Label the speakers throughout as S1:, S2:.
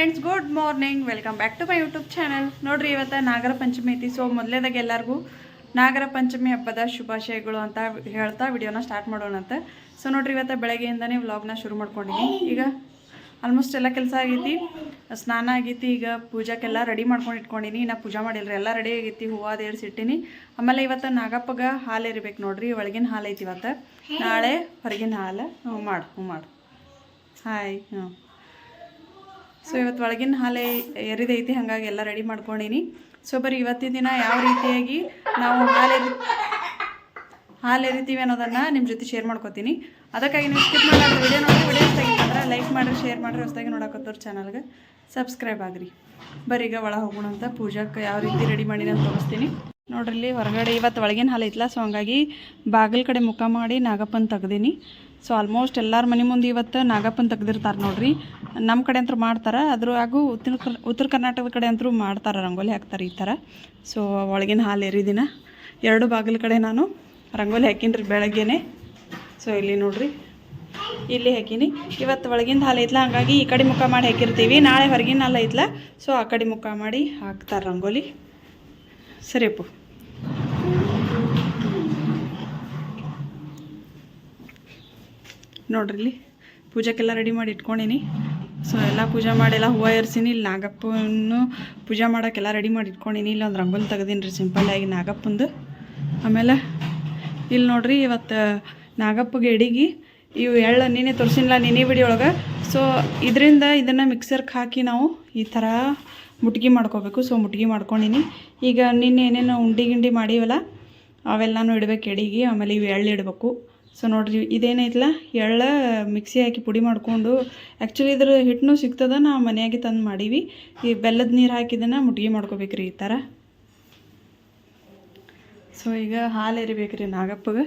S1: Friends good morning welcome back to my YouTube channel ನೋಡ್ರಿ, ಇವತ್ತು ನಾಗರ ಪಂಚಮಿ ಐತಿ. ಸೊ ಮೊದಲೇದಾಗ ಎಲ್ಲರಿಗೂ ನಾಗರ ಪಂಚಮಿ ಹಬ್ಬದ ಶುಭಾಶಯಗಳು ಅಂತ ಹೇಳ್ತಾ ವಿಡಿಯೋನ ಸ್ಟಾರ್ಟ್ ಮಾಡೋಣ ಅಂತ. ಸೊ ನೋಡ್ರಿ, ಇವತ್ತು ಬೆಳಗ್ಗೆಯಿಂದನೇ ವ್ಲಾಗ್ನ ಶುರು ಮಾಡ್ಕೊಂಡಿದ್ದೀನಿ ಈಗ ಆಲ್ಮೋಸ್ಟ್ ಎಲ್ಲ ಕೆಲಸ ಆಗೈತಿ. ಸ್ನಾನ ಆಗೈತಿ. ಈಗ ಪೂಜಾಕ್ಕೆಲ್ಲ ರೆಡಿ ಮಾಡ್ಕೊಂಡು ಇಟ್ಕೊಂಡಿನಿ. ನಾ ಪೂಜಾ ಮಾಡಿಲ್ರಿ. ಎಲ್ಲ ರೆಡಿ ಆಗೈತಿ. ಹೂವು ಅದು ಏರ್ಸಿಟ್ಟಿನಿ ಆಮೇಲೆ ಇವತ್ತು ನಾಗಪ್ಪಗ ಹಾಲು ಇರ್ಬೇಕು ನೋಡ್ರಿ. ಒಳಗಿನ ಹಾಲು ಐತಿ ಇವತ್ತು. ನಾಳೆ ಹೊರಗಿನ ಹಾಲು. ಹ್ಞೂ, ಮಾಡು ಹ್ಞೂ, ಮಾಡು. ಹಾಯ್ ಹ್ಞೂ. ಸೊ ಇವತ್ತು ಒಳಗಿನ ಹಾಲೆ ಎರಿದೈತಿ ಹಾಗಾಗಿ ಎಲ್ಲ ರೆಡಿ ಮಾಡ್ಕೊಂಡೀನಿ. ಸೊ ಬರೀ ಇವತ್ತಿನ ದಿನ ಯಾವ ರೀತಿಯಾಗಿ ನಾವು ಹಾಲು ಹಾಲು ಎರಿತೀವಿ ಅನ್ನೋದನ್ನು ನಿಮ್ಮ ಜೊತೆ ಶೇರ್ ಮಾಡ್ಕೊತೀನಿ. ಅದಕ್ಕಾಗಿ ನೀವು ಸ್ಕಿಪ್ ಮಾಡೋದು ವಿಡಿಯೋ ನೋಡಿ ವಿಡಿಯೋ ಇಷ್ಟ ಲೈಕ್ ಮಾಡಿರಿ ಶೇರ್ ಮಾಡಿರಿ, ಹೊಸದಾಗಿ ನೋಡಕತ್ತವ್ರ ಚಾನಲ್ಗೆ ಸಬ್ಸ್ಕ್ರೈಬ್ ಆಗ್ರಿ. ಬರೀ ಈಗ ಒಳ ಹೋಗೋಣ ಅಂತ ಪೂಜಾಕ್ಕೆ ಯಾವ ರೀತಿ ರೆಡಿ ಮಾಡಿನ ಅಂತ ತೋರಿಸ್ತೀನಿ. ನೋಡ್ರಿ ಇಲ್ಲಿ ಹೊರಗಡೆ ಇವತ್ತು ಒಳಗಿನ ಹಾಲು ಐತ್ಲ ಸೊ ಹಂಗಾಗಿ ಬಾಗಿಲ ಕಡೆ ಮುಖ ಮಾಡಿ ನಾಗಪ್ಪನ ತೆಗ್ದೀನಿ. ಸೊ ಆಲ್ಮೋಸ್ಟ್ ಎಲ್ಲರ ಮನೆ ಮುಂದೆ ಇವತ್ತು ನಾಗಪ್ಪನ ತೆಗ್ದಿರ್ತಾರೆ ನೋಡ್ರಿ. ನಮ್ಮ ಕಡೆ ಅಂತೂ ಮಾಡ್ತಾರೆ ಅದ್ರ ಹಾಗೂ ಉತ್ತರ ಉತ್ತರ ಕರ್ನಾಟಕದ ಕಡೆ ಅಂತೂ ಮಾಡ್ತಾರೆ, ರಂಗೋಲಿ ಹಾಕ್ತಾರೆ ಈ ಥರ. ಸೊ ಒಳಗಿನ ಹಾಲು ಎರಿದಿನ ಎರಡು ಬಾಗಿಲ ಕಡೆ ನಾನು ರಂಗೋಲಿ ಹಾಕಿನ್ರಿ ಬೆಳಗ್ಗೆನೆ. ಸೊ ಇಲ್ಲಿ ನೋಡ್ರಿ. ಇಲ್ಲಿ ಹಾಕಿನಿ. ಇವತ್ತು ಒಳಗಿಂದ ಹಾಲು ಐತ್ಲ, ಹಂಗಾಗಿ ಈ ಕಡೆ ಮುಖ ಮಾಡಿ ಹಾಕಿರ್ತೀವಿ. ನಾಳೆ ಹೊರಗಿನ ಹಾಲು ಐತ್ಲ. ಸೊ ಆ ಕಡೆ ಮುಖ ಮಾಡಿ ಹಾಕ್ತಾರೆ ರಂಗೋಲಿ. ಸರಿ ನೋಡ್ರಿ ಪೂಜಾಕ್ಕೆಲ್ಲ ರೆಡಿ ಮಾಡಿ ಇಟ್ಕೊಂಡೀನಿ. ಸೊ ಎಲ್ಲ ಪೂಜೆ ಮಾಡಿ ಎಲ್ಲ ಹೂವು ಏರ್ಸೀನಿ. ಇಲ್ಲಿ ನಾಗಪ್ಪನ್ನು ಪೂಜೆ ಮಾಡೋಕ್ಕೆಲ್ಲ ರೆಡಿ ಮಾಡಿ ಇಟ್ಕೊಂಡೀನಿ. ಇಲ್ಲೊಂದು ರಂಗೋಲಿ ತೆಗ್ದೀನಿ ರೀ ಸಿಂಪಲ್ಲಾಗಿ ನಾಗಪ್ಪಂದು. ಆಮೇಲೆ ಇಲ್ಲಿ ನೋಡ್ರಿ ಇವತ್ತು ನಾಗಪ್ಪಗೆ ಎಡಿಗೆ ಇವು ಎಳ್ಳು ನೀನೇ ತೋರಿಸಿಲ್ಲ ನೀನೇ ಬಿಡಿಯೊಳಗೆ ಸೊ ಇದರಿಂದ ಇದನ್ನು ಮಿಕ್ಸರ್ಗೆ ಹಾಕಿ ನಾವು ಈ ಥರ ಮುಟ್ಗಿ ಮಾಡ್ಕೋಬೇಕು. ಸೊ ಮುಟ್ಗಿ ಮಾಡ್ಕೊಂಡೀನಿ. ಈಗ ನಿನ್ನೆ ಏನೇನು ಉಂಡಿ ಗಿಂಡಿ ಮಾಡೀವಲ್ಲ, ಅವೆಲ್ಲನೂ ಇಡಬೇಕು ಎಡಿಗೆ. ಆಮೇಲೆ ಇವು ಎಳ್ಳು ಇಡಬೇಕು. ಸೊ ನೋಡ್ರಿ ಇದೇನೈತಲ್ಲ ಎಳ್ಳ ಮಿಕ್ಸಿ ಹಾಕಿ ಪುಡಿ ಮಾಡಿಕೊಂಡು ಆ್ಯಕ್ಚುಲಿ ಇದ್ರ ಹಿಟ್ಟನು ಸಿಗ್ತದ ನಾವು ಮನೆಯಾಗೆ ತಂದು ಮಾಡೀವಿ. ಈ ಬೆಲ್ಲದ ನೀರು ಹಾಕಿದನ್ನು ಮುಟ್ಗಿ ಮಾಡ್ಕೋಬೇಕ್ರಿ ಈ ಥರ ಸೊ ಈಗ ಹಾಲು ಎರಿಬೇಕ್ರಿ ನಾಗಪ್ಪಗೆ.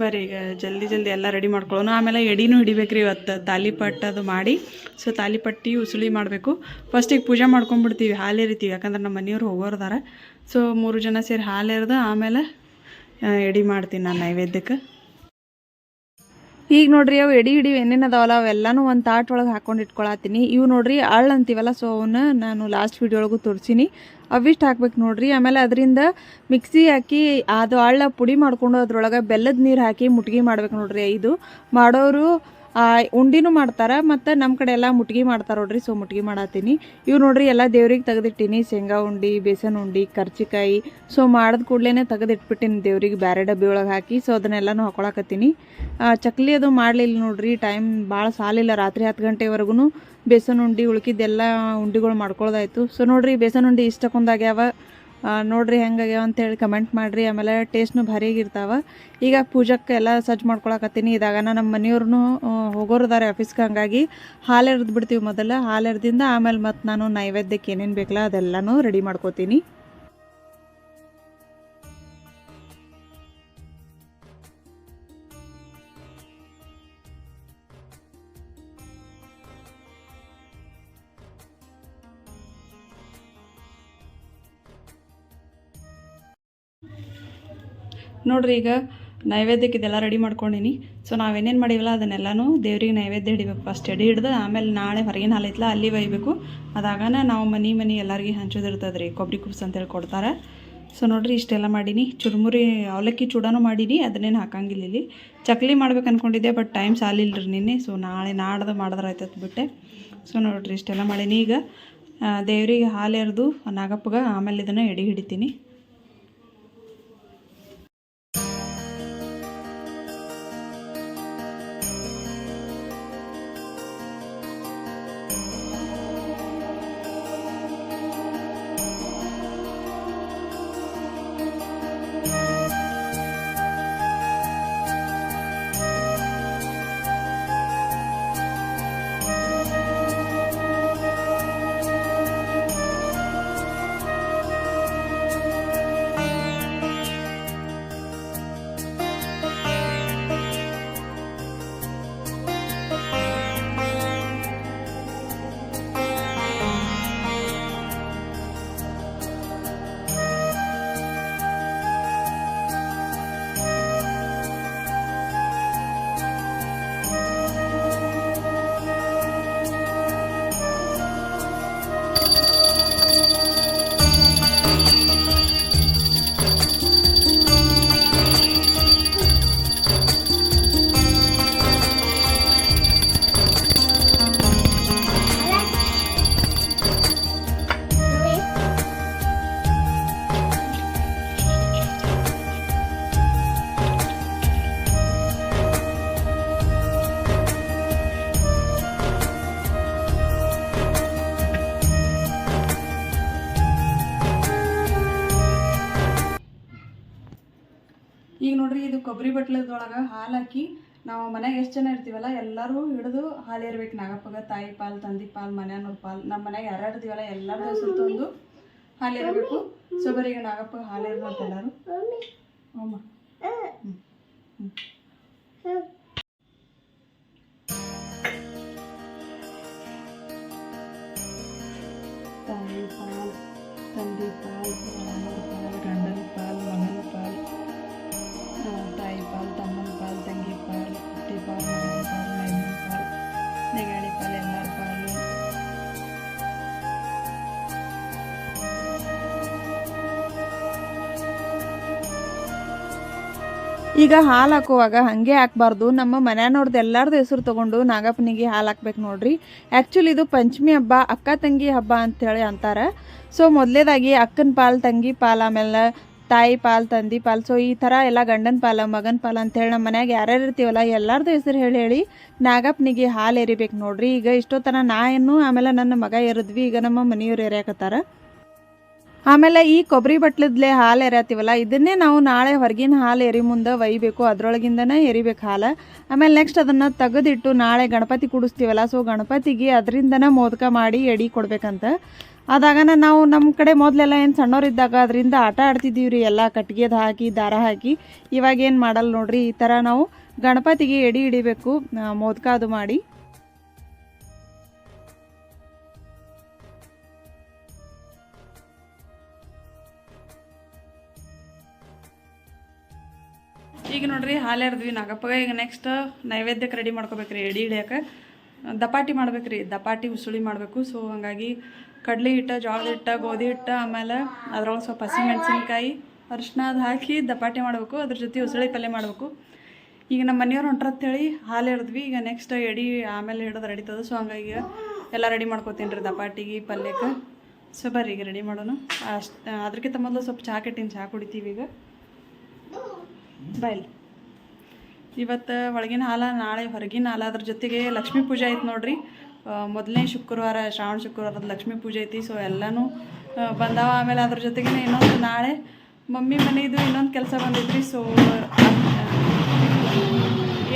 S1: ಬರ್ರಿ, ಈಗ ಜಲ್ದಿ ಜಲ್ದಿ ಎಲ್ಲ ರೆಡಿ ಮಾಡ್ಕೊಳ್ಳೋಣ ಆಮೇಲೆ ಎಡಿನೂ ಹಿಡಿಬೇಕ್ರಿ ಇವತ್ತು ತಾಲಿಪಟ್ಟು ಅದು ಮಾಡಿ. ಸೊ ತಾಲಿಪಟ್ಟಿ ಉಸುಳಿ ಮಾಡಬೇಕು. ಫಸ್ಟಿಗೆ ಪೂಜೆ ಮಾಡ್ಕೊಂಡ್ಬಿಡ್ತೀವಿ ಹಾಲು ಎರಿತೀವಿ. ಯಾಕಂದ್ರೆ ನಮ್ಮ ಮನೆಯವ್ರು ಹೋಗೋರ್ದಾರ ಸೊ ಮೂರು ಜನ ಸೇರಿ ಹಾಲು ಎರೆದು, ಆಮೇಲೆ ಎಡಿ ಮಾಡ್ತೀನಿ ನಾನು ನೈವೇದ್ಯಕ್ಕೆ. ಈಗ ನೋಡ್ರಿ ಅವು ಎಡಿ ಹಿಡಿ ಏನೇನು ಅದಾವಲ್ಲ ಅವೆಲ್ಲನೂ ಒಂದು ತಾಟ್ ಒಳಗೆ ಹಾಕೊಂಡು ಇಟ್ಕೊಳತ್ತೀನಿ. ಇವು ನೋಡ್ರಿ ಅಳ್ಳು ಅಂತೀವಲ್ಲ ಸೊ ಅವನ್ನ ನಾನು ಲಾಸ್ಟ್ ವಿಡಿಯೋ ಒಳಗೂ ತೋರಿಸೀನಿ. ಅವಿಷ್ಟು ಹಾಕ್ಬೇಕು ನೋಡ್ರಿ. ಆಮೇಲೆ ಅದರಿಂದ ಮಿಕ್ಸಿ ಹಾಕಿ ಅದು ಅಳ್ಳ ಪುಡಿ ಮಾಡಿಕೊಂಡು ಅದ್ರೊಳಗೆ ಬೆಲ್ಲದ ನೀರು ಹಾಕಿ ಮುಟ್ಗಿ ಮಾಡ್ಬೇಕು ನೋಡ್ರಿ ಇದು ಮಾಡೋರು ಉಂಡಿನೂ ಮಾಡ್ತಾರೆ ಮತ್ತು ನಮ್ಮ ಕಡೆ ಎಲ್ಲ ಮುಟ್ಗಿ ಮಾಡ್ತಾರೆ ನೋಡ್ರಿ ಸೊ ಮುಟ್ಗಿ ಮಾಡತ್ತೀನಿ. ಇವು ನೋಡ್ರಿ ಎಲ್ಲ ದೇವ್ರಿಗೆ ತೆಗೆದಿಟ್ಟಿನಿ ಶೇಂಗಾ ಉಂಡಿ ಬೇಸನ್ ಉಂಡಿ ಕರ್ಚಿಕಾಯಿ. ಸೊ ಮಾಡಿದ ಕೂಡಲೇ ತೆಗೆದಿಟ್ಬಿಟ್ಟಿನಿ ದೇವ್ರಿಗೆ ಬೇರೆ ಡಬ್ಬಿ ಒಳಗೆ ಹಾಕಿ ಸೊ ಅದನ್ನೆಲ್ಲನೂ ಹಾಕೊಳಕತ್ತೀನಿ. ಆ, ಚಕ್ಲಿ ಅದು ಮಾಡಲಿಲ್ಲ ನೋಡ್ರಿ ಟೈಮ್ ಭಾಳ ಸಾಲಿಲ್ಲ ರಾತ್ರಿ ಹತ್ತು ಗಂಟೆವರೆಗೂ ಬೇಸನ್ ಉಂಡಿ ಉಳ್ಕಿದ್ದೆಲ್ಲ ಉಂಡಿಗಳು ಮಾಡ್ಕೊಳ್ಳೋದಾಯ್ತು ಸೊ ನೋಡ್ರಿ ಬೇಸನ್ ಉಂಡಿ ಇಷ್ಟಕ್ಕೊಂದಾಗ್ಯಾವ. ಆ, ನೋಡ್ರಿ ಹೆಂಗಾಗ್ಯಾವ ಅಂತೇಳಿ ಕಮೆಂಟ್ ಮಾಡಿರಿ. ಆಮೇಲೆ ಟೇಸ್ಟ್ನು ಭಾರಿಯಾಗಿರ್ತಾವ. ಈಗ ಪೂಜಕ್ಕೆ ಎಲ್ಲ ಸಜ್ಜ ಮಾಡ್ಕೊಳಕತ್ತೀನಿ. ಇದಾಗ ನಮ್ಮ ಮನೆಯವ್ರು ಹೋಗೋರಿದ್ದಾರೆ ಆಫೀಸ್ಗೆ ಹಂಗಾಗಿ ಹಾಲು ಎರ್ದು ಬಿಡ್ತೀವಿ ಮೊದಲು. ಹಾಲು ಎರ್ದಿಂದ ಆಮೇಲೆ ಮತ್ತು ನಾನು ನೈವೇದ್ಯಕ್ಕೆ ಏನೇನು ಬೇಕಲ್ಲ ಅದೆಲ್ಲನೂ ರೆಡಿ ಮಾಡ್ಕೋತೀನಿ. ನೋಡ್ರಿ ಈಗ ನೈವೇದ್ಯಕ್ಕೆ ಇದೆಲ್ಲ ರೆಡಿ ಮಾಡ್ಕೊಂಡಿನಿ. ಸೊ ನಾವೇನೇನು ಮಾಡೀವಲ್ಲ ಅದನ್ನೆಲ್ಲನೂ ದೇವ್ರಿಗೆ ನೈವೇದ್ಯ ಹಿಡಿಬೇಕು. ಫಸ್ಟ್ ಎಡಿ ಹಿಡ್ದು ಆಮೇಲೆ ನಾಳೆ ಹೊರಗಿನ ಹಾಲು ಐತ್ಲ ಅಲ್ಲಿ ಒಯ್ಬೇಕು. ಅದಾಗನ ನಾವು ಮನೆ ಮನೆ ಎಲ್ಲರಿಗೆ ಹಂಚೋದಿರ್ತದೆ ರೀ ಕೊಬ್ಬರಿ ಕುಬ್ಸ್ ಅಂತೇಳಿ ಕೊಡ್ತಾರೆ. ಸೊ ನೋಡ್ರಿ ಇಷ್ಟೆಲ್ಲ ಮಾಡೀನಿ. ಚುರುಮುರಿ, ಅವಲಕ್ಕಿ ಚೂಡಾನು ಮಾಡೀನಿ, ಅದನ್ನೇನು ಹಾಕಂಗಿಲ್ಲ ಇಲ್ಲಿ. ಚಕ್ಲಿ ಮಾಡ್ಬೇಕು ಅಂದ್ಕೊಂಡಿದ್ದೆ ಬಟ್ ಟೈಮ್ ಸಾಲಿಲ್ಲ ರೀ ನಿನ್ನೆ. ಸೊ ನಾಳೆ ನಾಡ್ದು ಮಾಡಿದ್ರೆ ಆಯ್ತದ ಬಿಟ್ಟೆ. ಸೊ ನೋಡ್ರಿ ಇಷ್ಟೆಲ್ಲ ಮಾಡೀನಿ. ಈಗ ದೇವ್ರಿಗೆ ಹಾಲು ಎರೆದು ನಾಗಪ್ಪಗೆ ಆಮೇಲೆ ಇದನ್ನು ಎಡಿ ಹಿಡಿತೀನಿ. ಕೊಬ್ಬರಿ ಬಟ್ಲದೊಳಗೆ ಹಾಲು ಹಾಕಿ ನಾವು ಮನ್ಯಾಗ ಎಷ್ಟು ಜನ ಇರ್ತೀವಲ್ಲ, ಎಲ್ಲರೂ ಹಿಡಿದು ಹಾಲು ಇರ್ಬೇಕು ನಾಗಪ್ಪಗ ತಾಯಿ ಪಾಲು, ತಂದಿ ಪಾಲು ಮನೆಯವ್ರ ಪಾಲು ನಮ್ಮ ಮನ್ಯಾಗ ಯಾರು ಇರ್ತೀವಲ್ಲ ಎಲ್ಲರೂ ಹೆಸರು ತಂದು ಹಾಲು ಇರಬೇಕು ಸೊ ಬರೀ ಈಗ ನಾಗಪ್ಪಗ ಹಾಲು ಎಲ್ಲರೂ. ಈಗ ಹಾಲು ಹಾಕುವಾಗ ಹಾಗೆ ಹಾಕ್ಬಾರ್ದು. ನಮ್ಮ ಮನೆಯವ್ರದ್ದು ಎಲ್ಲರದ್ದು ಹೆಸರು ತೊಗೊಂಡು ನಾಗಪ್ಪನಿಗೆ ಹಾಲು ಹಾಕ್ಬೇಕು ನೋಡ್ರಿ. ಆ್ಯಕ್ಚುಲಿ ಇದು ಪಂಚಮಿ ಹಬ್ಬ, ಅಕ್ಕ ತಂಗಿ ಹಬ್ಬ ಅಂಥೇಳಿ ಅಂತಾರೆ. ಸೊ ಮೊದಲೇದಾಗಿ ಅಕ್ಕನ ಪಾಲು, ತಂಗಿ ಪಾಲು, ಆಮೇಲೆ ತಾಯಿ ಪಾಲು, ತಂದಿ ಪಾಲು ಸೊ ಈ ಥರ ಎಲ್ಲ ಗಂಡನ ಪಾಲ, ಮಗನ ಪಾಲು ಅಂತೇಳಿ ನಮ್ಮ ಮನ್ಯಾಗ ಯಾರ್ಯಾರು ಇರ್ತೀವಲ್ಲ ಎಲ್ಲರದ್ದು ಹೆಸರು ಹೇಳಿ ಹೇಳಿ ನಾಗಪ್ಪನಿಗೆ ಹಾಲು ಎರಿಬೇಕು ನೋಡ್ರಿ. ಈಗ ಇಷ್ಟೋ ನಾ ಏನು ಆಮೇಲೆ ನನ್ನ ಮಗ ಎರಿದ್ವಿ. ಈಗ ನಮ್ಮ ಮನೆಯವ್ರು ಎರಿಯಾಕತ್ತಾರ. ಆಮೇಲೆ ಈ ಕೊಬ್ಬರಿ ಬಟ್ಲದ್ಲೆ ಹಾಲು ಎರಿಯತ್ತೀವಲ್ಲ ಇದನ್ನೇ ನಾವು ನಾಳೆ ಹೊರಗಿನ ಹಾಲು ಎರಿ ಮುಂದೆ ಒಯ್ಬೇಕು, ಅದರೊಳಗಿಂದನೇ ಎರಿಬೇಕು ಹಾಲು. ಆಮೇಲೆ ನೆಕ್ಸ್ಟ್ ಅದನ್ನು ತೆಗೆದಿಟ್ಟು ನಾಳೆ ಗಣಪತಿ ಕುಡಿಸ್ತೀವಲ್ಲ ಸೊ ಗಣಪತಿಗೆ ಅದರಿಂದನೇ ಮೋದಕ ಮಾಡಿ ಎಡಿ ಕೊಡ್ಬೇಕಂತ. ಅದಾಗನ ನಾವು ನಮ್ಮ ಕಡೆ ಮೊದಲೆಲ್ಲ ಏನು ಸಣ್ಣವರಿದ್ದಾಗ ಅದರಿಂದ ಆಟ ಆಡ್ತಿದ್ದೀವಿ ರೀ, ಎಲ್ಲ ಕಟ್ಟಿಗೆದು ಹಾಕಿ, ದಾರ ಹಾಕಿ. ಇವಾಗೇನು ಮಾಡಲ್ಲ ನೋಡ್ರಿ, ಈ ಥರ ನಾವು ಗಣಪತಿಗೆ ಎಡಿ ಹಿಡಿಬೇಕು ಮೋದಕ ಅದು ಮಾಡಿ. ಈಗ ನೋಡ್ರಿ, ಹಾಲು ಎರ್ದ್ವಿ ನಾಗಪ್ಪಗ, ಈಗ ನೆಕ್ಸ್ಟ್ ನೈವೇದ್ಯಕ್ಕೆ ರೆಡಿ ಮಾಡ್ಕೋಬೇಕ್ರಿ, ಎಡಿ ಹಿಡಿಯಕ್ಕೆ ದಪಾಟಿ ಮಾಡ್ಬೇಕ್ರಿ, ದಪಾಟಿ ಉಸುಳಿ ಮಾಡಬೇಕು. ಸೊ ಹಂಗಾಗಿ ಕಡಲೆ ಹಿಟ್ಟು, ಜೋಳದ ಹಿಟ್ಟು, ಗೋಧಿ ಹಿಟ್ಟು, ಆಮೇಲೆ ಅದ್ರೊಳಗೆ ಸ್ವಲ್ಪ ಹಸಿಮೆಣಸಿನ್ಕಾಯಿ ಅರಿಶಿನ ಅದು ಹಾಕಿ ದಪಾಟಿ ಮಾಡಬೇಕು. ಅದ್ರ ಜೊತೆ ಉಸುಳಿ ಪಲ್ಯ ಮಾಡಬೇಕು. ಈಗ ನಮ್ಮ ಮನೆಯವ್ರು ಹೇಳಿ ಹಾಲು ಎರ್ದ್ವಿ ಈಗ ನೆಕ್ಸ್ಟ್ ಎಡಿ ಆಮೇಲೆ ಹಿಡೋದು ರೆಡಿತದ ಸೊ ಹಂಗಾಗಿ ಎಲ್ಲ ರೆಡಿ ಮಾಡ್ಕೋತೀನಿ ರೀ ದಪಾಟಿಗೆ, ಪಲ್ಯಕ್ಕೆ. ಸೊ ಬರ್ರಿ, ಈಗ ರೆಡಿ ಮಾಡೋಣ. ಅಷ್ಟು ಅದಕ್ಕಿಂತ ಮೊದಲು ಸ್ವಲ್ಪ ಚಹಾ ಕೆಟ್ಟಿನ ಚಹಾ ಕುಡಿತೀವಿ ಈಗ. ಬಾಯ್ಲಿ ಇವತ್ತು ಒಳಗಿನ ಹಾಲ ನಾಳೆ ಹೊರಗಿನ ಹಾಲ ಅದ್ರ ಜೊತೆಗೆ ಲಕ್ಷ್ಮೀ ಪೂಜೆ ಐತೆ ನೋಡ್ರಿ. ಮೊದಲನೇ ಶುಕ್ರವಾರ, ಶ್ರಾವಣ ಶುಕ್ರವಾರದ ಲಕ್ಷ್ಮೀ ಪೂಜೆ ಐತಿ ಸೊ ಎಲ್ಲನೂ ಬಂದಾವ. ಆಮೇಲೆ ಅದ್ರ ಜೊತೆಗೆ ಇನ್ನೊಂದು ನಾಳೆ ಮಮ್ಮಿ ಮನೆಯದು ಇನ್ನೊಂದು ಕೆಲಸ ಬಂದಿದ್ರಿ ಸೊ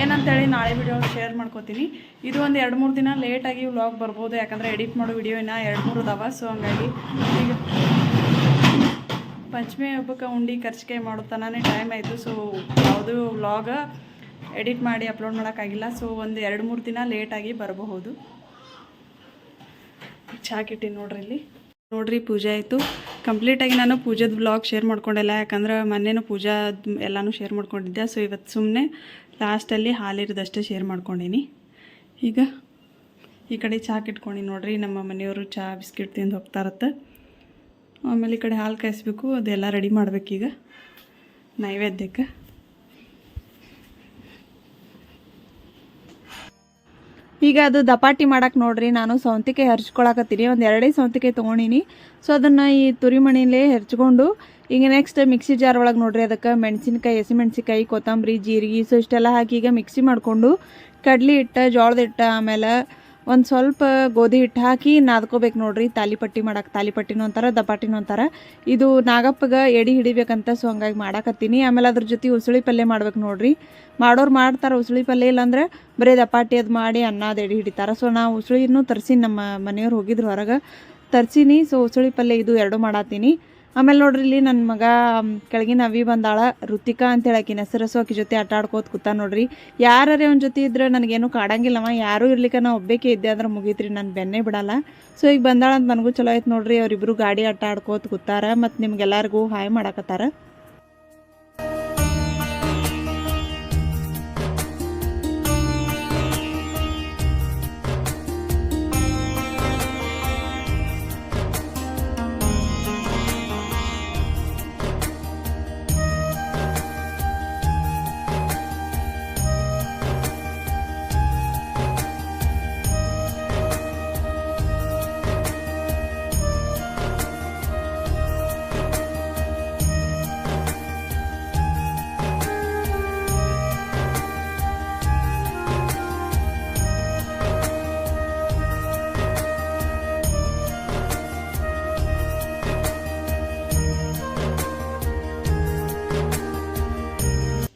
S1: ಏನಂತೇಳಿ ನಾಳೆ ವಿಡಿಯೋ ಶೇರ್ ಮಾಡ್ಕೋತೀನಿ. ಇದು ಒಂದು ಎರಡು ಮೂರು ದಿನ ಲೇಟಾಗಿ ವ್ಲಾಗ್ ಬರ್ಬೋದು, ಯಾಕಂದರೆ ಎಡಿಟ್ ಮಾಡೋ ವಿಡಿಯೋ ಇನ್ನೂ ಎರಡು ಮೂರು ಅದಾವ ಸೊ ಹಂಗಾಗಿ ಈಗ ಪಂಚಮಿ ಹಬ್ಬಕ್ಕೆ ಉಂಡಿ ಖರ್ಚಿಗೆ ಮಾಡೋ ತನೇ ಟೈಮ್ ಆಯಿತು. ಸೊ ಯಾವುದೂ ವ್ಲಾಗ ಎಡಿಟ್ ಮಾಡಿ ಅಪ್ಲೋಡ್ ಮಾಡೋಕ್ಕಾಗಿಲ್ಲ. ಸೊ ಒಂದು ಎರಡು ಮೂರು ದಿನ ಲೇಟಾಗಿ ಬರಬಹುದು. ಚಾಕಿಟ್ಟಿ ನೋಡ್ರಿ ಇಲ್ಲಿ. ನೋಡ್ರಿ, ಪೂಜೆ ಆಯಿತು. ಕಂಪ್ಲೀಟಾಗಿ ನಾನು ಪೂಜೆದ ಬ್ಲಾಗ್ ಶೇರ್ ಮಾಡ್ಕೊಂಡಿಲ್ಲ. ಯಾಕಂದ್ರೆ ಮೊನ್ನೆನೂ ಪೂಜಾ ಎಲ್ಲನೂ ಶೇರ್ ಮಾಡ್ಕೊಂಡಿದ್ದೆ. ಸೊ ಇವತ್ತು ಸುಮ್ಮನೆ ಲಾಸ್ಟಲ್ಲಿ ಹಾಲಿರೋದಷ್ಟೇ ಶೇರ್ ಮಾಡ್ಕೊಂಡೀನಿ. ಈಗ ಈ ಕಡೆ ಚಹಾ ಇಟ್ಕೊಂಡು ನೋಡ್ರಿ. ನಮ್ಮ ಮನೆಯವರು ಚಹಾ ಬಿಸ್ಕಿಟ್ ತಿಂದು ಹೋಗ್ತಾರತ್ತೆ ಆಮೇಲೆ ಈ ಕಡೆ ಹಾಲು ಕಾಯಿಸ್ಬೇಕು, ಅದೆಲ್ಲ ರೆಡಿ ಮಾಡ್ಬೇಕೀಗ. ನೈವೇದ್ಯಕ್ಕೆ. ಈಗ ಅದು ದಪಾಟಿ ಮಾಡಕ್ಕೆ ನೋಡ್ರಿ, ನಾನು ಸೌಂತಿಕಾಯಿ ಹರ್ಚ್ಕೊಳಕತ್ತೀನಿ. ಒಂದು ಎರಡೇ ಸೌಂತಿಕಾಯಿ ತೊಗೊಂಡಿನಿ. ಸೊ ಅದನ್ನು ಈ ತುರಿಮಣಿಲೇ ಹೆರ್ಚ್ಕೊಂಡು, ಈಗ ನೆಕ್ಸ್ಟ್ ಮಿಕ್ಸಿ ಜಾರ್ ಒಳಗೆ ನೋಡ್ರಿ, ಅದಕ್ಕೆ ಮೆಣಸಿನ್ಕಾಯಿ, ಹಸಿಮೆಣ್ಸಿನ್ಕಾಯಿ, ಕೊತ್ತಂಬರಿ, ಜೀರಿಗೆ ಸೊ ಇಷ್ಟೆಲ್ಲ ಹಾಕಿ ಈಗ ಮಿಕ್ಸಿ ಮಾಡಿಕೊಂಡು, ಕಡ್ಲಿ ಹಿಟ್ಟು ಜೋಳದ ಹಿಟ್ಟು ಆಮೇಲೆ ಒಂದು ಸ್ವಲ್ಪ ಗೋಧಿ ಹಿಟ್ಟು ಹಾಕಿ ನಾದ್ಕೋಬೇಕು ನೋಡ್ರಿ. ತಾಲಿಪಟ್ಟಿ ಮಾಡಕ್ಕೆ ತಾಲಿಪಟ್ಟಿನೂ ಅಂತಾರೆ ದಪಾಟಿನೂ ಅಂತಾರೆ ಇದು ನಾಗಪ್ಪಗೆ ಎಡಿ ಹಿಡಿಬೇಕಂತ ಸೊ ಹಂಗಾಗಿ ಮಾಡಾಕತ್ತೀನಿ. ಆಮೇಲೆ ಅದ್ರ ಜೊತೆ ಉಸುಳಿ ಪಲ್ಯ ಮಾಡ್ಬೇಕು ನೋಡ್ರಿ. ಮಾಡೋರು ಮಾಡ್ತಾರೆ ಉಸುಳಿ ಪಲ್ಯ ಇಲ್ಲಾಂದ್ರೆ ಬರೀ ದಪಾಟಿ ಅದು ಮಾಡಿ ಅನ್ನ ಅದು ಎಡಿ ಹಿಡಿತಾರೆ. ಸೊ ನಾವು ಉಸುಳಿನೂ ತರಿಸಿ ನಮ್ಮ ಮನೆಯವ್ರು ಹೋಗಿದ್ರು ಹೊರಗೆ. ತರ್ಸೀನಿ, ಸೊ ಉಸುಳಿ ಪಲ್ಯ ಇದು ಎರಡು ಮಾಡತ್ತೀನಿ. ಆಮೇಲೆ ನೋಡ್ರಿ ಇಲ್ಲಿ ನನ್ನ ಮಗ ಕೆಳಗಿನ ಅವಿ ಬಂದಾಳ. ಋತಿಕಾ ಅಂತ ಹೇಳಕಿನ ಹೆಸರು ಸೊ ಆಕಿ ಜೊತೆ ಆಟ ಆಡ್ಕೋತ ಕೂತ ನೋಡ್ರಿ. ಯಾರೇ ಅವ್ನ ಜೊತೆ ಇದ್ರೆ ನನಗೇನು ಕಾಡಂಗಿಲ್ಲವ. ಯಾರೂ ಇರ್ಲಿಕ್ಕೆ ನಾ ಒಬ್ಬೇಕೆ ಇದ್ದೆ ಅಂದ್ರೆ ಮುಗೀತ್ರಿ, ನಾನು ಬೆನ್ನೇ ಬಿಡಲ್ಲ. ಸೊ ಈಗ ಬಂದಾಳ ಅಂತ ನನಗೂ ಚಲೋ ಆಯ್ತು ನೋಡ್ರಿ. ಅವರಿಬ್ರು ಗಾಡಿ ಆಟ ಆಡ್ಕೋತ ಕೂತಾರ, ಮತ್ತು ನಿಮ್ಗೆಲ್ಲರಿಗೂ ಹಾಯ್ ಮಾಡಾಕತ್ತಾರ.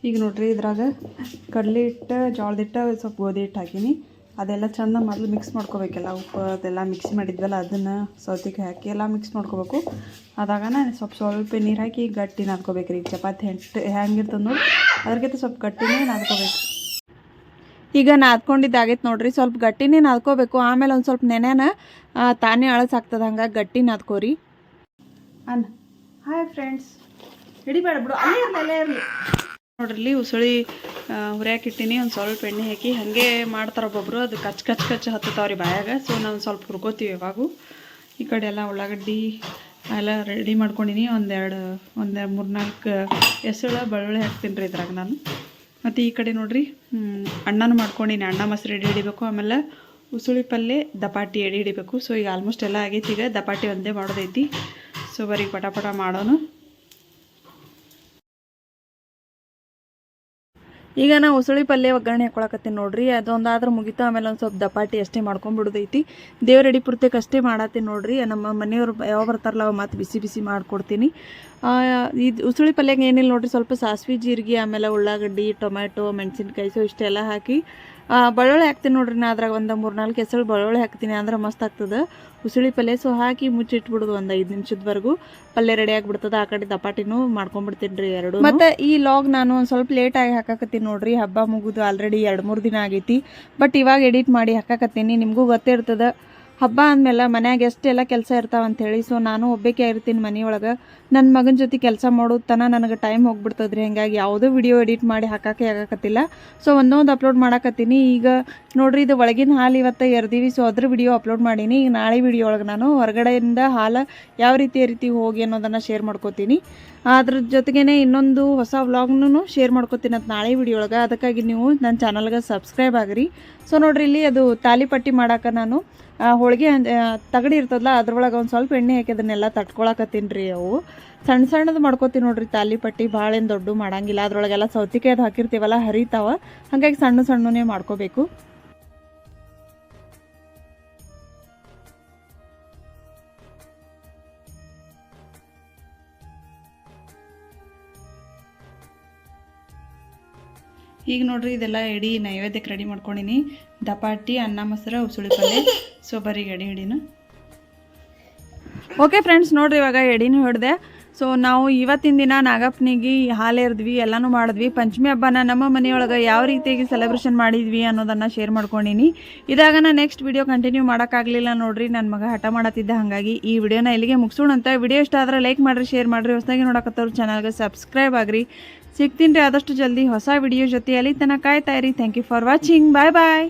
S2: ಈಗ ನೋಡ್ರಿ ಇದ್ರಾಗ ಕಡಲೆ ಹಿಟ್ಟು ಜೋಳದ ಹಿಟ್ಟು ಸ್ವಲ್ಪ ಗೋಧಿ ಹಿಟ್ಟು ಹಾಕೀನಿ. ಅದೆಲ್ಲ ಚಂದ ಮೊದಲು ಮಿಕ್ಸ್ ಮಾಡ್ಕೋಬೇಕೆಲ್ಲ. ಉಪ್ಪು ಅದೆಲ್ಲ ಮಿಕ್ಸ್ ಮಾಡಿದ್ವಲ್ಲ, ಅದನ್ನು ಸೌತಿಗೆ ಹಾಕಿ ಎಲ್ಲ ಮಿಕ್ಸ್ ಮಾಡ್ಕೋಬೇಕು. ನಾನು ಸ್ವಲ್ಪ ಸ್ವಲ್ಪ ನೀರು ಹಾಕಿ ಗಟ್ಟಿ ನಾದ್ಕೋಬೇಕ್ರಿ ಈಗ ಚಪಾತಿ ಹೆಂಟು ಹೆಂಗಿರ್ತದೆ ನೋಡಿ, ಅದ್ರಗಿಂತ ಸ್ವಲ್ಪ ಗಟ್ಟಿನೇ ನಾದ್ಕೋಬೇಕು. ಈಗ ನಾದ್ಕೊಂಡಿದ್ದಾಗೈತೆ ನೋಡ್ರಿ, ಸ್ವಲ್ಪ ಗಟ್ಟಿನೇ ನಾದ್ಕೋಬೇಕು. ಆಮೇಲೆ ಒಂದು ಸ್ವಲ್ಪ ನೆನೆನ ತಾನೇ ಅಳಸಾಗ್ತದೆ ಹಂಗೆ ಗಟ್ಟಿ ನಾದ್ಕೋರಿ. ಅನ್ ಹಾಯ್ ಫ್ರೆಂಡ್ಸ್ ಹಿಡಿಬೇಡ ಬಿಡು, ಅಲ್ಲೇ ಇರಲಿ ಅಲ್ಲೇ ಇರಲಿ. ನೋಡ್ರಿ ಉಸುಳಿ ಹುರಿಯಾಕೆ ಇಟ್ಟಿನಿ, ಒಂದು ಸ್ವಲ್ಪ ಎಣ್ಣೆ ಹಾಕಿ. ಹಾಗೆ ಮಾಡ್ತಾರೆ ಒಬ್ಬೊಬ್ರು, ಅದು ಕಚ್ ಕಚ್ ಕಚ್ ಹತ್ತತಾವ್ರಿ ಬಾಯಾಗ. ಸೊ ನಾವು ಸ್ವಲ್ಪ ಹುರ್ಕೋತೀವಿ ಯಾವಾಗೂ. ಈ ಕಡೆ ಎಲ್ಲ ಉಳ್ಳಾಗಡ್ಡಿ ಎಲ್ಲ ರೆಡಿ ಮಾಡ್ಕೊಂಡಿನಿ. ಒಂದೆರಡು ಒಂದೆರಡು ಮೂರು ನಾಲ್ಕು ಬಳ್ಳುಳ್ಳಿ ಹಾಕ್ತೀನಿ ರೀ ಇದ್ರಾಗ ನಾನು. ಮತ್ತು ಈ ಕಡೆ ನೋಡ್ರಿ ಅಣ್ಣನೂ ಮಾಡ್ಕೊಂಡಿನಿ. ಅಣ್ಣ ಮೊಸರು ರೆಡಿ ಹಿಡಿಬೇಕು. ಆಮೇಲೆ ಉಸುಳಿ ಪಲ್ಯ ದಪಾಟಿ ಎಡೆ ಹಿಡಿಬೇಕು. ಸೊ ಈಗ ಆಲ್ಮೋಸ್ಟ್ ಎಲ್ಲ ಆಗೈತಿ. ಈಗ ದಪಾಟಿ ಒಂದೇ ಮಾಡೋದೈತಿ. ಸೊ ಬರೀ ಪಟಾಪಟ ಪಟ ಮಾಡೋನು. ಈಗ ನಾ ಉಸಳಿ ಪಲ್ಯ ಒಗ್ಗರಣೆ ಹಾಕೊಳಕತ್ತೀನಿ ನೋಡ್ರಿ, ಅದೊಂದಾದ್ರೆ ಮುಗಿತು, ಆಮೇಲೆ ಒಂದು ಸ್ವಲ್ಪ ದಪಾಟಿ ಅಷ್ಟೇ ಮಾಡ್ಕೊಂಡ್ಬಿಡೋದೈತಿ ದೇವ್ರ ಎಡಿ ಪೂರ್ತಕ್ಕೆ ಅಷ್ಟೇ ಮಾಡತ್ತೀನಿ ನೋಡ್ರಿ, ನಮ್ಮ ಮನೆಯವ್ರು ಯಾವ ಬರ್ತಾರಲ್ಲ ಅವು ಮತ್ತು ಬಿಸಿ ಬಿಸಿ ಮಾಡ್ಕೊಡ್ತೀನಿ. ಇದು ಉಸಳಿ ಪಲ್ಯಗೆ ಏನಿಲ್ಲ ನೋಡ್ರಿ, ಸ್ವಲ್ಪ ಸಾಸಿವೆ, ಜೀರಿಗೆ, ಆಮೇಲೆ ಉಳ್ಳಾಗಡ್ಡಿ, ಟೊಮ್ಯಾಟೊ, ಮೆಣಸಿನ್ಕಾಯಿ, ಸೊ ಇಷ್ಟೆಲ್ಲ ಹಾಕಿ ಬೆಳ್ಳುಳ್ಳಿ ಹಾಕ್ತೀನಿ ನೋಡ್ರಿ ನಾ ಅದ್ರಾಗ ಒಂದು ಮೂರು ನಾಲ್ಕು ಹೆಸರು ಬಳ್ಳೊಳ್ಳಿ ಹಾಕ್ತೀನಿ ಅಂದ್ರೆ ಮಸ್ತ್ ಆಗ್ತದೆ. ಉಸುಳಿ ಪಲ್ಯ ಸೊ ಹಾಕಿ ಮುಚ್ಚಿಟ್ಬಿಡೋದು ಒಂದು ಐದು ನಿಮಿಷದವರೆಗೂ. ಪಲ್ಯ ರೆಡಿ ಆಗಿಬಿಡ್ತದೆ, ಆ ಕಡೆ ದಪಾಟಿನೂ ಮಾಡ್ಕೊಂಡ್ಬಿಡ್ತೀನಿ ರೀ ಎರಡು ಮತ್ತು ಈ ಲಾಗ್ ನಾನು ಒಂದು ಸ್ವಲ್ಪ ಲೇಟಾಗಿ ಹಾಕಾಕತ್ತೀನಿ ನೋಡ್ರಿ, ಹಬ್ಬ ಮುಗಿದು ಆಲ್ರೆಡಿ ಎರಡು ಮೂರು ದಿನ ಆಗೈತಿ. ಬಟ್ ಇವಾಗ ಎಡಿಟ್ ಮಾಡಿ ಹಾಕಾಕತ್ತೀನಿ, ನಿಮಗೂ ಗೊತ್ತೇ ಇರ್ತದೆ ಹಬ್ಬ ಅಂದಮೇಲೆ ಮನ್ಯಾಗ ಎಷ್ಟೆಲ್ಲ ಕೆಲಸ ಇರ್ತಾವ ಹೇಳಿ ಸೊ ನಾನು ಒಬ್ಬಕ್ಕೆ ಇರ್ತೀನಿ ಮನೆಯೊಳಗೆ. ನನ್ನ ಮಗನ ಜೊತೆ ಕೆಲಸ ಮಾಡೋದು ತನ ನನಗೆ ಟೈಮ್ ಹೋಗ್ಬಿಡ್ತದ್ರಿ, ಹಂಗಾಗಿ ಯಾವುದೋ ವಿಡಿಯೋ ಎಡಿಟ್ ಮಾಡಿ ಹಾಕಕ್ಕೆ ಆಗಕತ್ತಿಲ್ಲ. ಸೊ ಒಂದೊಂದು ಅಪ್ಲೋಡ್ ಮಾಡಾಕತ್ತೀನಿ. ಈಗ ನೋಡ್ರಿ, ಇದು ಒಳಗಿನ ಹಾಲು ಇವತ್ತು ಎರ್ದೀವಿ ಸೊ ಅದ್ರ ವಿಡಿಯೋ ಅಪ್ಲೋಡ್ ಮಾಡೀನಿ. ಈಗ ನಾಳೆ ವಿಡಿಯೋ ಒಳಗೆ ನಾನು ಹೊರಗಡೆಯಿಂದ ಹಾಲು ಯಾವ ರೀತಿ ರೀತಿ ಹೋಗಿ ಅನ್ನೋದನ್ನು ಶೇರ್ ಮಾಡ್ಕೋತೀನಿ. ಅದ್ರ ಜೊತೆಗೇನೆ ಇನ್ನೊಂದು ಹೊಸ ವ್ಲಾಗ್ನೂ ಶೇರ್ ಮಾಡ್ಕೋತೀನಿ ಅಂತ ನಾಳೆ ವಿಡಿಯೋ ಒಳಗೆ ಅದಕ್ಕಾಗಿ ನೀವು ನನ್ನ ಚಾನಲ್ಗೆ ಸಬ್ಸ್ಕ್ರೈಬ್ ಆಗಿರಿ. ಸೊ ನೋಡ್ರಿ ಇಲ್ಲಿ ಅದು ತಾಲಿಪಟ್ಟಿ ಮಾಡಾಕ ನಾನು ಹೋಳಿಗೆ ತಗಡಿ ಇರ್ತದಲ್ಲ ಅದ್ರೊಳಗೆ ಒಂದು ಸ್ವಲ್ಪ ಎಣ್ಣೆ ಹಾಕಿ ಅದನ್ನೆಲ್ಲ ತಟ್ಕೊಳಕತ್ತೀನಿ ರೀ ಅವು. ಸಣ್ಣ ಸಣ್ಣದು ಮಾಡ್ಕೋತೀನಿ ನೋಡ್ರಿ ತಾಲಿಪಟ್ಟಿ ಭಾಳ ಏನು ದೊಡ್ಡ ಮಾಡಂಗಿಲ್ಲ. ಅದ್ರೊಳಗೆಲ್ಲ ಸೌತಿಕಾಯ್ದು ಹಾಕಿರ್ತೀವಲ್ಲ, ಹರಿತಾವ. ಹಾಗಾಗಿ ಸಣ್ಣ ಸಣ್ಣನೇ ಮಾಡ್ಕೋಬೇಕು. ಈಗ ನೋಡ್ರಿ ಇದೆಲ್ಲ ಎಡಿ ನೈವೇದ್ಯಕ್ಕೆ ರೆಡಿ ಮಾಡ್ಕೊಂಡಿನಿ. ದಪಾಟಿ, ಅನ್ನ, ಮೊಸರು, ಉಸುಳಿ ಪಲ್ಯ ಸೊ ಬರೀ ಎಡಿ ಹಿಡಿನ ಓಕೆ ಫ್ರೆಂಡ್ಸ್ ನೋಡ್ರಿ ಇವಾಗ ಎಡಿನೂ ಹಿಡ್ದೆ. ಸೊ ನಾವು ಇವತ್ತಿನ ದಿನ ನಾಗಪ್ಪನಿಗೆ ಹಾಲು ಎರ್ದ್ವಿ, ಎಲ್ಲನೂ ಮಾಡಿದ್ವಿ. ಪಂಚಮಿ ಹಬ್ಬನ ನಮ್ಮ ಮನೆಯೊಳಗೆ ಯಾವ ರೀತಿಯಾಗಿ ಸೆಲೆಬ್ರೇಷನ್ ಮಾಡಿದ್ವಿ ಅನ್ನೋದನ್ನು ಶೇರ್ ಮಾಡ್ಕೊಂಡಿನಿ. ಇದಾಗ ನಾನು ನೆಕ್ಸ್ಟ್ ವಿಡಿಯೋ ಕಂಟಿನ್ಯೂ ಮಾಡೋಕ್ಕಾಗಲಿಲ್ಲ ನೋಡ್ರಿ ನನ್ನ ಮಗ ಹಠ ಮಾಡತ್ತಿದ್ದ ಹಾಗಾಗಿ ಈ ವಿಡಿಯೋನ ಇಲ್ಲಿಗೆ ಮುಗಿಸೋಣ ಅಂತ. ವಿಡಿಯೋ ಇಷ್ಟ ಆದರೆ ಲೈಕ್ ಮಾಡಿರಿ ಶೇರ್ ಮಾಡಿರಿ. ಹೊಸದಾಗಿ ನೋಡಕತ್ತವ್ರು ಚಾನಲ್ಗೆ ಸಬ್ಸ್ಕ್ರೈಬ್ ಆಗ್ರಿ. ಸಿಗ್ತೀನಿ ರೀ ಆದಷ್ಟು ಜಲ್ದಿ ಹೊಸ ವಿಡಿಯೋ ಜೊತೆ ಅಲ್ಲಿ ತನಕ ಕಾಯ್ತಾ ಇರಿ. Thank you for watching bye bye